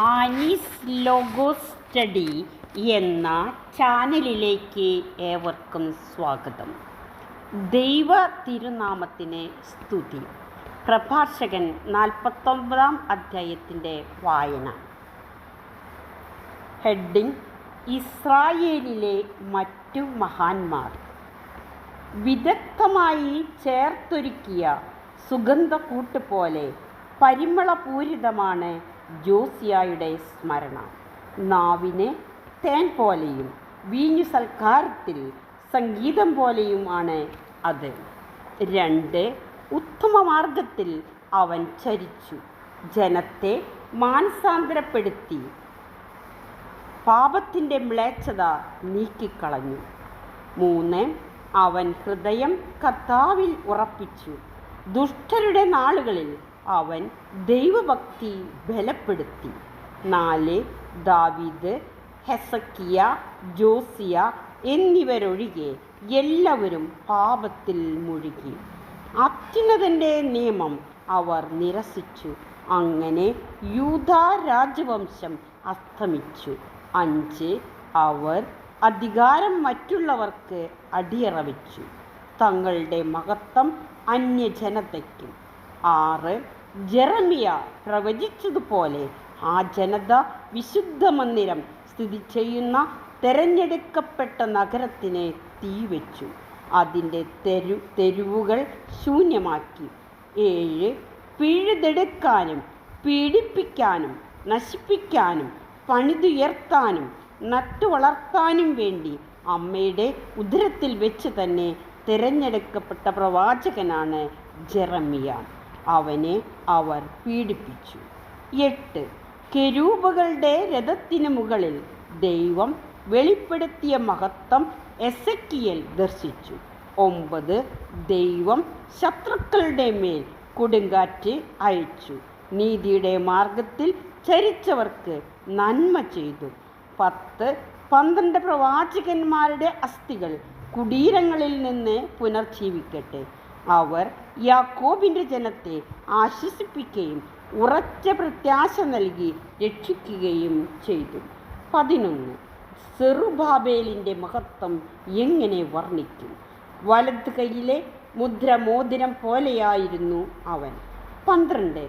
Annie's logo study എന്ന ചാനലിലേക്ക് ഏവർക്കും സ്വാഗതം. ദൈവ തിരുനാമത്തിന് സ്തുതി. പ്രഭാഷകൻ നാൽപ്പത്തൊമ്പതാം അധ്യായത്തിന്റെ വായന. ഹെഡിങ് ഇസ്രായേലിലെ മറ്റു മഹാന്മാർ. വിദഗ്ധമായി ചേർത്തൊരുക്കിയ സുഗന്ധക്കൂട്ട് പോലെ പരിമളപൂരിതമാണ് ജോസിയായുടെ സ്മരണ. നാവിനെ തേൻ പോലെയും വീഞ്ഞു സൽക്കാരത്തിൽ സംഗീതം പോലെയും ആണ് അത്. രണ്ട് ഉത്തമ മാർഗത്തിൽ അവൻ ചരിച്ചു. ജനത്തെ മാനസാന്തരപ്പെടുത്തി. പാപത്തിന്റെ മ്ലേച്ഛത നീക്കിക്കളഞ്ഞു. മൂന്ന് അവൻ ഹൃദയം കർത്താവിൽ ഉറപ്പിച്ചു. ദുഷ്ടരുടെ നാളുകളിൽ അവൻ ദൈവഭക്തി ബലപ്പെടുത്തി. നാല് ദാവീദ് ഹെസക്കിയ ജോസിയ എന്നിവരൊഴികെ എല്ലാവരും പാപത്തിൽ മുഴുകി. അത്യുന്നതന്റെ നിയമം അവർ നിരസിച്ചു. അങ്ങനെ യൂത രാജവംശം അസ്തമിച്ചു. അഞ്ച് അവർ അധികാരം മറ്റുള്ളവർക്ക് അടിയറ വെച്ചു തങ്ങളുടെ മഹത്വം അന്യജനതയ്ക്കും. ആറ് ജെറമിയ പ്രവചിച്ചതുപോലെ ആ ജനത വിശുദ്ധ മന്ദിരം സ്ഥിതി ചെയ്യുന്ന തെരഞ്ഞെടുക്കപ്പെട്ട നഗരത്തിനെ തീവച്ചു. അതിന്റെ തെരു തെരുവുകൾ ശൂന്യമാക്കി. ഏഴ് പിഴുതെടുക്കാനും പീഡിപ്പിക്കാനും നശിപ്പിക്കാനും പണിതുയർത്താനും നട്ടുവളർത്താനും വേണ്ടി അമ്മയുടെ ഉദരത്തിൽ വെച്ച് തന്നെ തിരഞ്ഞെടുക്കപ്പെട്ട പ്രവാചകനാണ് ജെറമിയ. അവനെ അവർ പീഡിപ്പിച്ചു. എട്ട്. കെരൂപകളുടെ രഥത്തിന് മുകളിൽ ദൈവം വെളിപ്പെടുത്തിയ മഹത്വം എസക്കിയൽ ദർശിച്ചു. ഒമ്പത്. ദൈവം ശത്രുക്കളുടെ മേൽ കൊടുങ്കാറ്റ് അയച്ചു. നീതിയുടെ മാർഗത്തിൽ ചരിച്ചവർക്ക് നന്മ ചെയ്തു. പത്ത്. പന്ത്രണ്ട് പ്രവാചകന്മാരുടെ അസ്ഥികൾ കുടീരങ്ങളിൽ നിന്ന് പുനർജീവിക്കട്ടെ. അവർ യാക്കോബിന്റെ ജനത്തെ ആശ്വസിപ്പിക്കുകയും ഉറച്ച പ്രത്യാശ നൽകി രക്ഷിക്കുകയും ചെയ്തു. പതിനൊന്ന്. സെറുബാബേലിന്റെ മഹത്വം എങ്ങനെ വർണിക്കും? വലത് കൈയിലെ മുദ്രമോതിരം പോലെയായിരുന്നു അവൻ. പന്ത്രണ്ട്.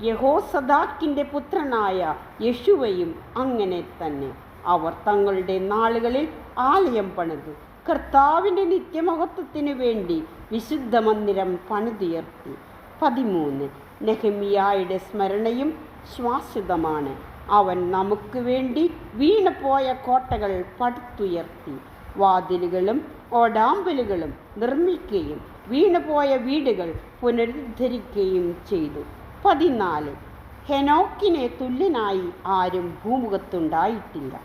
യഹോസദാക്കിന്റെ പുത്രനായ യശുവയും അങ്ങനെ തന്നെ. അവർ തങ്ങളുടെ നാളുകളിൽ ആലയം പണിതു. കർത്താവിന്റെ നിത്യമഹത്വത്തിനു വേണ്ടി വിശുദ്ധ മന്ദിരം പണിതുയർത്തി പതിമൂന്ന് നെഹമിയായുടെ സ്മരണയും ശ്വാസിതമാണ് അവൻ നമുക്ക് വേണ്ടി വീണുപോയ കോട്ടകൾ പടുത്തുയർത്തി. വാതിലുകളും ഓടാമ്പലുകളും നിർമ്മിക്കുകയും വീണുപോയ വീടുകൾ പുനരുദ്ധരിക്കുകയും ചെയ്തു. പതിനാല് ഹെനോക്കിനെ തുല്യനായി ആരും ഭൂമുഖത്തുണ്ടായിട്ടില്ല.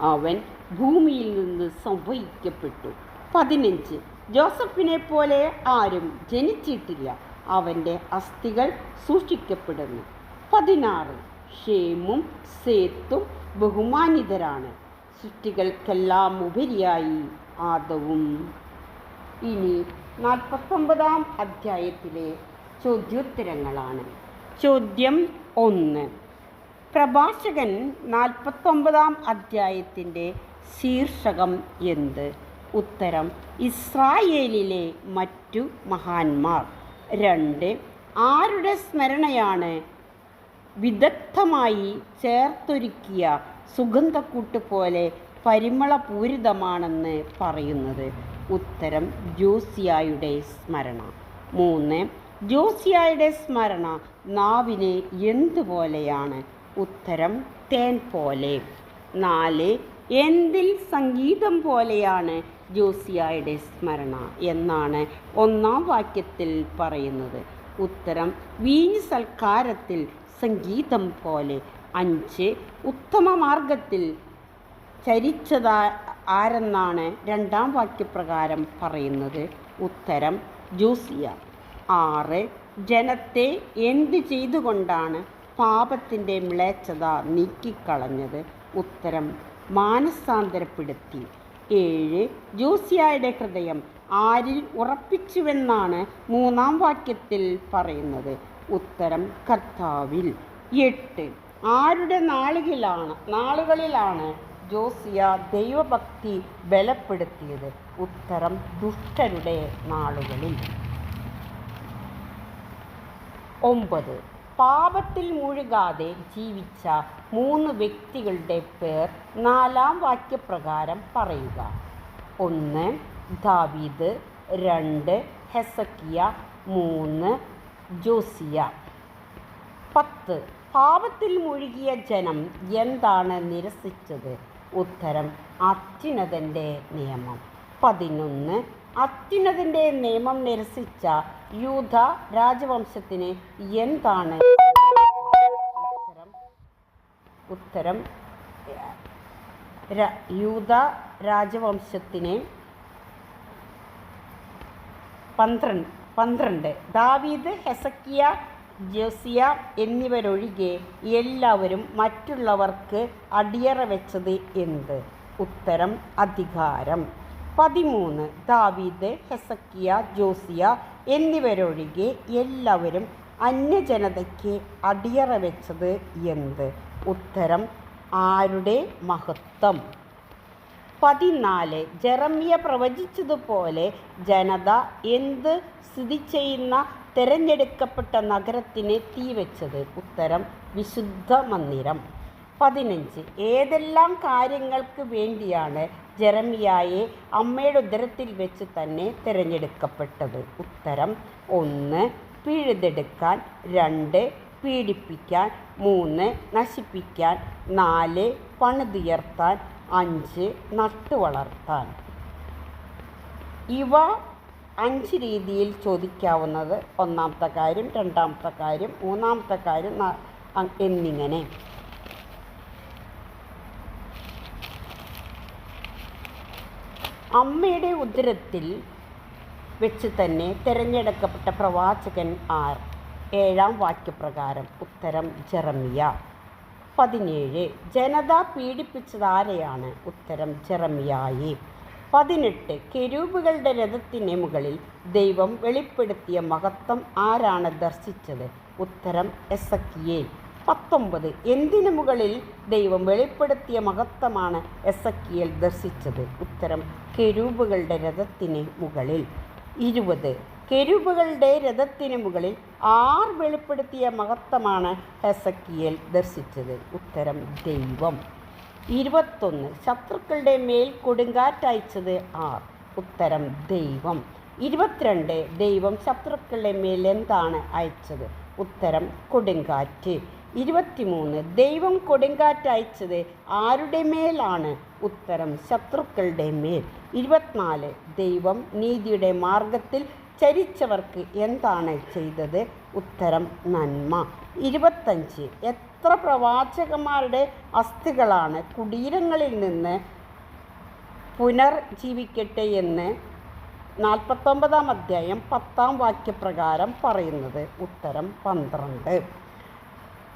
അവൻ ഭൂമിയിൽ നിന്ന് സംഭവിക്കപ്പെട്ടു. പതിനഞ്ച്. ജോസഫിനെ പോലെ ആരും ജനിച്ചിട്ടില്ല. അവന്റെ അസ്ഥികൾ സൂക്ഷിക്കപ്പെടുന്നു. പതിനാറ്. ഷേമും സേത്തും ബഹുമാനിതരാണ്. സൃഷ്ടികൾക്കെല്ലാം ഉപരിയായി ആദവും. ഇനി നാൽപ്പത്തൊമ്പതാം അധ്യായത്തിലെ ചോദ്യോത്തരങ്ങളാണ്. ചോദ്യം ഒന്ന്. പ്രഭാഷകൻ നാൽപ്പത്തൊമ്പതാം അധ്യായത്തിന്റെ ശീർഷകം എന്ത്? ഉത്തരം ഇസ്രായേലിലെ മറ്റു മഹാന്മാർ. രണ്ട് ആരുടെ സ്മരണയാണ് വിദഗ്ധമായി ചേർത്തൊരുക്കിയ സുഗന്ധക്കൂട്ട് പോലെ പരിമളപൂരിതമാണെന്ന് പറയുന്നത്? ഉത്തരം ജോസിയായുടെ സ്മരണ. മൂന്ന് ജോസിയായുടെ സ്മരണ നാവിന് എന്തുപോലെയാണ്? ഉത്തരം തേൻ പോലെ. നാല് എന്തിൽ സംഗീതം പോലെയാണ് ജോസിയായുടെ സ്മരണ എന്നാണ് ഒന്നാം വാക്യത്തിൽ പറയുന്നത്. ഉത്തരം വീഞ്ഞ് സൽക്കാരത്തിൽ സംഗീതം പോലെ അഞ്ച് ഉത്തമ മാർഗത്തിൽ ചരിച്ചതാ ആരെന്നാണ് രണ്ടാം വാക്യപ്രകാരം പറയുന്നത്. ഉത്തരം ജോസിയ. ആറ് ജനത്തെ എന്ത് ചെയ്തുകൊണ്ടാണ് പാപത്തിന്റെ മ്ലേച്ഛത നീക്കിക്കളഞ്ഞത്? ഉത്തരം മാനസാന്തരപ്പെടുത്തി. ഏഴ് ജോസിയായുടെ ഹൃദയം ആരിൽ ഉറപ്പിച്ചുവെന്നാണ് മൂന്നാം വാക്യത്തിൽ പറയുന്നത്. ഉത്തരം കർത്താവിൽ. എട്ട് ആരുടെ നാളുകളിലാണ് നാളുകളിലാണ് ജോസിയ ദൈവഭക്തി ബലപ്പെടുത്തിയത്? ഉത്തരം ദുഷ്ടരുടെ നാളുകളിൽ. ഒമ്പത് പാപത്തിൽ മുഴുകാതെ ജീവിച്ച മൂന്ന് വ്യക്തികളുടെ പേർ നാലാം വാക്യപ്രകാരം പറയുക. ഒന്ന് ദാവീദ്. രണ്ട് ഹെസക്കിയ. മൂന്ന് ജോസിയ. പത്ത് പാപത്തിൽ മുഴുകിയ ജനം എന്താണ് നിരസിച്ചത്? ഉത്തരം അത്യുന്നതന്റെ നിയമം. പതിനൊന്ന് അത്യുന്നതന്റെ നിയമം നിരസിച്ച യൂധ രാജവംശത്തിന് എന്താണ് ഉത്തരം? ഉത്തരം യൂത രാജവംശത്തിന് പന്ത്രണ്ട് പന്ത്രണ്ട്. ദാവീദ് ഹെസക്കിയ ജോസിയ എന്നിവരൊഴികെ എല്ലാവരും മറ്റുള്ളവർക്ക് അടിയറ വെച്ചത് എന്ത്? ഉത്തരം അധികാരം. പതിമൂന്ന് ദാവീദ് ഹെസക്കിയ ജോസിയ എന്നിവരൊഴികെ എല്ലാവരും അന്യജനതയ്ക്ക് അടിയറ വെച്ചത് എന്ത്? ഉത്തരം ആരുടെ മഹത്വം? പതിനാല് ജെറമിയ പ്രവചിച്ചതുപോലെ ജനത എന്ത് സ്ഥിതി ചെയ്യുന്ന തിരഞ്ഞെടുക്കപ്പെട്ട നഗരത്തിന് തീവച്ചത്? ഉത്തരം വിശുദ്ധ മന്ദിരം പതിനഞ്ച്. ഏതെല്ലാം കാര്യങ്ങൾക്ക് വേണ്ടിയാണ് ജെറമിയായെ അമ്മയുടെ ഉദരത്തിൽ വെച്ച് തന്നെ തിരഞ്ഞെടുക്കപ്പെട്ടത്? ഉത്തരം ഒന്ന് പിഴുതെടുക്കാൻ രണ്ട് പീഡിപ്പിക്കാൻ മൂന്ന് നശിപ്പിക്കാൻ നാല് പണിതുയർത്താൻ അഞ്ച് നട്ടുവളർത്താൻ. ഇവ അഞ്ച് രീതിയിൽ ചോദിക്കാവുന്നത് ഒന്നാമത്തെ കാര്യം രണ്ടാമത്തെ കാര്യം മൂന്നാമത്തെ കാര്യം എന്നിങ്ങനെ. അമ്മയുടെ ഉദരത്തിൽ വെച്ച് തന്നെ തിരഞ്ഞെടുക്കപ്പെട്ട പ്രവാചകൻ ആർ. ഏഴാം വാക്യപ്രകാരം ഉത്തരം ജെറമിയ. പതിനേഴ് ജനത പീഡിപ്പിച്ചത് ആരെയാണ് ഉത്തരം ജെറമിയായി. പതിനെട്ട് കെരൂബുകളുടെ രഥത്തിന് മുകളിൽ ദൈവം വെളിപ്പെടുത്തിയ മഹത്വം ആരാണ് ദർശിച്ചത്? ഉത്തരം എസക്കിയേൽ. പത്തൊമ്പത്. എന്തിനു മുകളിൽ ദൈവം വെളിപ്പെടുത്തിയ മഹത്വമാണ് എസക്കിയേൽ ദർശിച്ചത്? ഉത്തരം കെരൂബുകളുടെ രഥത്തിന് മുകളിൽ. ഇരുപത്. കെരുവുകളുടെ രഥത്തിന് മുകളിൽ ആർ വെളിപ്പെടുത്തിയ മഹത്വമാണ് ഹെസക്കിയൽ ദർശിച്ചത്? ഉത്തരം ദൈവം. ഇരുപത്തൊന്ന്. ശത്രുക്കളുടെ മേൽ കൊടുങ്കാറ്റയച്ചത് ആർ? ഉത്തരം ദൈവം. ഇരുപത്തിരണ്ട്. ദൈവം ശത്രുക്കളുടെ മേൽ എന്താണ് അയച്ചത്? ഉത്തരം കൊടുങ്കാറ്റ്. ഇരുപത്തിമൂന്ന്. ദൈവം കൊടുങ്കാറ്റയച്ചത് ആരുടെ മേലാണ്? ഉത്തരം ശത്രുക്കളുടെ മേൽ. ഇരുപത്തിനാല്. ദൈവം നീതിയുടെ മാർഗത്തിൽ ചരിച്ചവർക്ക് എന്താണ് ചെയ്തത്? ഉത്തരം നന്മ. ഇരുപത്തഞ്ച്. എത്ര പ്രവാചകന്മാരുടെ അസ്ഥികളാണ് കുടീരങ്ങളിൽ നിന്ന് പുനർജീവിക്കട്ടെ എന്ന് നാൽപ്പത്തൊമ്പതാം അധ്യായം പത്താം വാക്യപ്രകാരം പറയുന്നത്. ഉത്തരം പന്ത്രണ്ട്.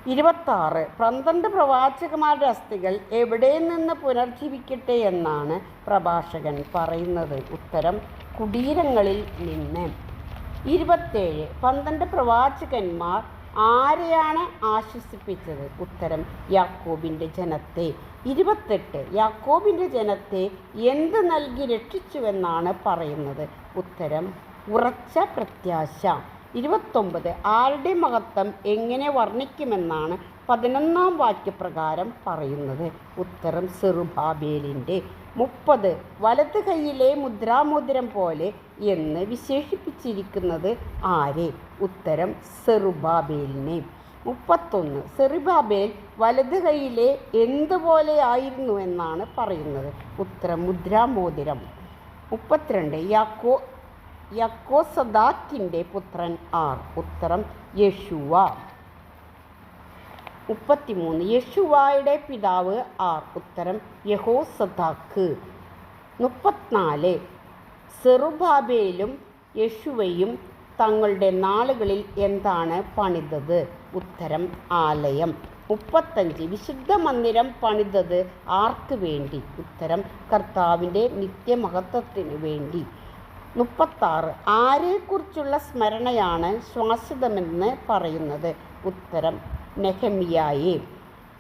ഇരുപത്താറ്. പന്ത്രണ്ട് പ്രവാചകന്മാരുടെ അസ്ഥികൾ എവിടെ നിന്ന് പുനർജീവിക്കട്ടെ എന്നാണ് പ്രഭാഷകൻ പറയുന്നത്. ഉത്തരം കുടീരങ്ങളിൽ നിന്ന്. ഇരുപത്തേഴ്. പന്ത്രണ്ട് പ്രവാചകന്മാർ ആരെയാണ് ആശ്വസിപ്പിച്ചത്? ഉത്തരം യാക്കോബിന്റെ ജനത്തെ. ഇരുപത്തെട്ട്. യാക്കോബിന്റെ ജനത്തെ എന്ത് നൽകി രക്ഷിച്ചുവെന്നാണ് പറയുന്നത്? ഉത്തരം ഉറച്ച പ്രത്യാശ. ഇരുപത്തൊമ്പത് ആരുടെ മഹത്വം എങ്ങനെ വർണിക്കുമെന്നാണ് പതിനൊന്നാം വാക്യപ്രകാരം പറയുന്നത്. ഉത്തരം സെറുബാബേലിന്റെ മുപ്പത്. വലത് കൈയിലെ മുദ്രാമോതിരം പോലെ എന്ന് വിശേഷിപ്പിച്ചിരിക്കുന്നത് ആരെ? ഉത്തരം സെറുബാബേലിനെ. മുപ്പത്തൊന്ന്. സെറുബാബേൽ വലത് കൈയിലെ എന്തുപോലെ ആയിരുന്നു എന്നാണ് പറയുന്നത്. ഉത്തരം മുദ്രാമോതിരം. മുപ്പത്തിരണ്ട്. യാക്കോ യക്കോസദാക്കിന്റെ പുത്രൻ ആർ. ഉത്തരം യശുവ. മുപ്പത്തിമൂന്ന് യശുവായുടെ പിതാവ് ആർ. ഉത്തരം യഹോസദാക്ക്. മുപ്പത്തിനാല് സെറുബാബേലും യശുവയും തങ്ങളുടെ നാളുകളിൽ എന്താണ് പണിതത്? ഉത്തരം ആലയം. മുപ്പത്തഞ്ച് വിശുദ്ധ മന്ദിരം പണിതത് ആർക്ക് വേണ്ടി? ഉത്തരം കർത്താവിന്റെ നിത്യമഹത്വത്തിന് വേണ്ടി. മുപ്പത്താറ്. ആരെക്കുറിച്ചുള്ള സ്മരണയാണ് ശ്വാസിതമെന്ന് പറയുന്നത്? ഉത്തരം നെഹമിയായെ.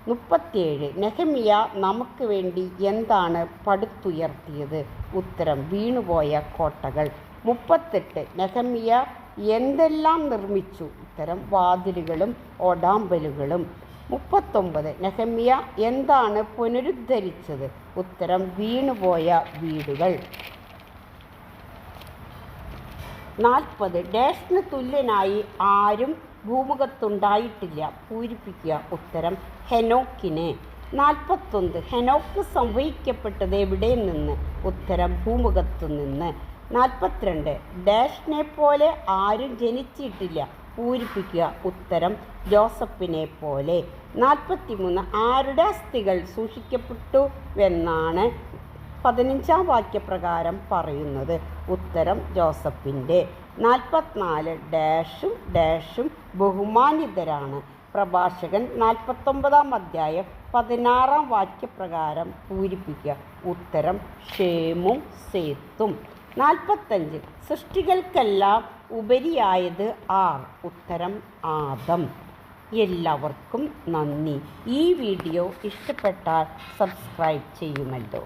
മുപ്പത്തിയേഴ്. നെഹമിയ നമുക്ക് വേണ്ടി എന്താണ് പടുത്തുയർത്തിയത്? ഉത്തരം വീണുപോയ കോട്ടകൾ. മുപ്പത്തെട്ട്. നെഹമിയ എന്തെല്ലാം നിർമ്മിച്ചു? ഉത്തരം വാതിലുകളും ഓടാമ്പലുകളും. മുപ്പത്തൊമ്പത്. നെഹമിയ എന്താണ് പുനരുദ്ധരിച്ചത്? ഉത്തരം വീണുപോയ വീടുകൾ. നാൽപ്പത്. ഡാഷിന് തുല്യനായി ആരും ഭൂമുഖത്തുണ്ടായിട്ടില്ല. പൂരിപ്പിക്കുക ഉത്തരം ഹെനോക്കിനെ. നാൽപ്പത്തൊന്ന്. ഹെനോക്ക് സംവഹിക്കപ്പെട്ടത് എവിടെ നിന്ന് ഉത്തരം ഭൂമുഖത്തു നിന്ന് നാൽപ്പത്തിരണ്ട്. ഡാഷിനെ പോലെ ആരും ജനിച്ചിട്ടില്ല. പൂരിപ്പിക്കുക ഉത്തരം ജോസഫിനെ പോലെ നാൽപ്പത്തിമൂന്ന്. ആരുടെ അസ്ഥികൾ സൂക്ഷിക്കപ്പെട്ടു എന്നാണ് പതിനഞ്ചാം വാക്യപ്രകാരം പറയുന്നത്. ഉത്തരം ജോസഫിന്റെ. നാൽപ്പത്തിനാല് ഡാഷും ഡാഷും ബഹുമാനിതരാണ്. പ്രഭാഷകൻ നാൽപ്പത്തൊമ്പതാം അധ്യായം പതിനാറാം വാക്യപ്രകാരം പൂരിപ്പിക്കുക. ഉത്തരം ക്ഷേമും സേത്തും. നാൽപ്പത്തഞ്ച് സൃഷ്ടികൾക്കെല്ലാം ഉപരിയായത് ആർ? ഉത്തരം ആദം. എല്ലാവർക്കും നന്ദി. ഈ വീഡിയോ ഇഷ്ടപ്പെട്ടാൽ സബ്സ്ക്രൈബ് ചെയ്യുമല്ലോ.